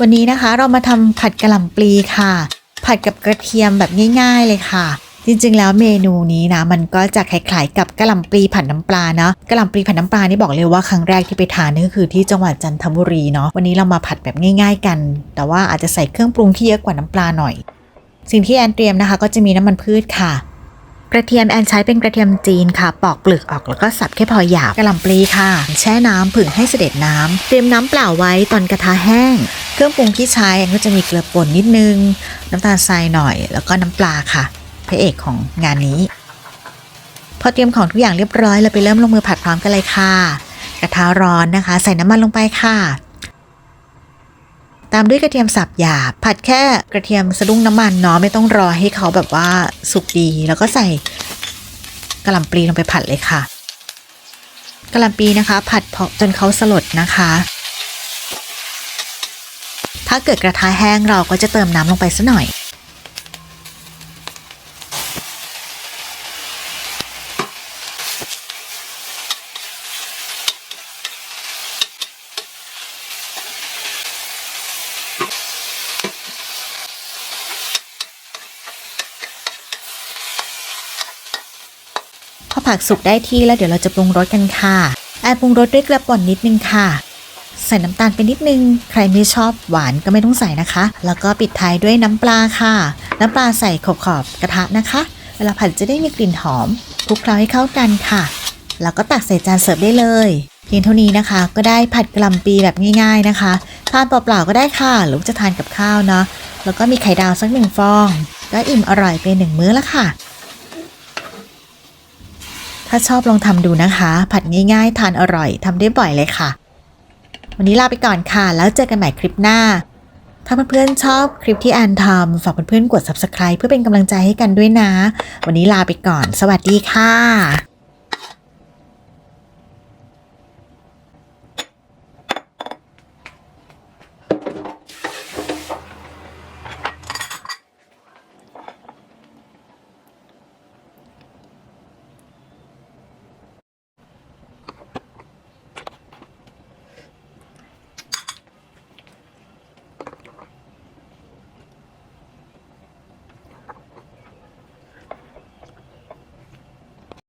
วันนี้นะคะเรามาทำผัดกะหล่ำปลีค่ะ ผัดกับกระเทียมแบบง่าย ๆ เลยค่ะ จริงๆ แล้วเมนูนี้นะ มันก็จะคล้ายๆกับกะหล่ำปลีผัดน้ำปลาเนาะกะหล่ำปลีผัดน้ำปลานี่บอกเลยว่าครั้งแรกที่ไปทานนี่ก็คือที่จังหวัดจันทบุรีเนาะวันนี้เรามาผัดแบบง่าย ๆ กัน แต่ว่าอาจจะใส่เครื่องปรุงที่เยอะกว่าน้ำปลาหน่อย สิ่งที่แอนเตรียมนะคะ ก็จะมีน้ำมันพืชค่ะ กระเทียมแอนใช้เป็นกระเทียมจีนค่ะ ปอกเปลือกออกแล้วก็สับแค่พอหยาบกระหล่ำปลีค่ะ แช่น้ำผึ่งให้เสด็จน้ำเตรียมน้ำเปล่าไว้ตอนกระทะแห้ง เครื่องปรุงที่ใช้ก็จะมีเกลือป่นนิดนึง น้ำตาลทรายหน่อย แล้วก็น้ำปลาค่ะพระเอกของงานนี้ พอเตรียมของทุกอย่างเรียบร้อยเราไปเริ่มลงมือผัดพร้อมกันเลยค่ะ กระทะร้อนนะคะ ใส่น้ำมันลงไปค่ะ ตามด้วยกระเทียมสับหยาบ ผัดแค่กระเทียมสะดุ้งน้ำมันเนาะไม่ต้องรอให้เขาแบบว่าสุกดี แล้วก็ใส่กระหล่ำปลีลงไปผัดเลยค่ะกระหล่ำปลีนะคะ ผัดพอจนเขาสลดนะคะ ถ้าเกิดกระทะแห้งเราก็จะเติมน้ำลงไปสักหน่อย พอผักสุกได้ที่แล้วเดี๋ยวเราจะปรุงรสกันค่ะแอนปรุงรสด้วยเกลือป่นนิดนึงค่ะ ใส่น้ำตาลไปนิดนึง ใครไม่ชอบหวานก็ไม่ต้องใส่นะคะ แล้วก็ปิดท้ายด้วยน้ำปลาค่ะ น้ำปลาใส่ขอบขอบๆกระทะนะคะ เวลาผัดจะได้มีกลิ่นหอมคลุกเคล้าให้เข้ากันค่ะ แล้วก็ตักใส่จานเสิร์ฟได้เลย เพียงเท่านี้นะคะ ก็ได้ผัดกะหล่ำปีแบบง่าย ๆนะคะทานเปล่าๆก็ได้ค่ะ หรือจะทานกับข้าวเนาะแล้วก็มีไข่ดาวสักหนึ่งฟอง ก็อิ่มอร่อยไปหนึ่งมื้อละค่ะ ถ้าชอบลองทำดูนะคะ ผัดง่ายๆ ทานอร่อยทำได้บ่อยเลยค่ะ วันนี้ลาไปก่อนค่ะ แล้วเจอกันใหม่คลิปหน้า ถ้าเพื่อนๆชอบคลิปที่แอนทำฝากเพื่อนๆกด subscribe เพื่อเป็นกำลังใจให้กันด้วยนะ วันนี้ลาไปก่อน สวัสดีค่ะ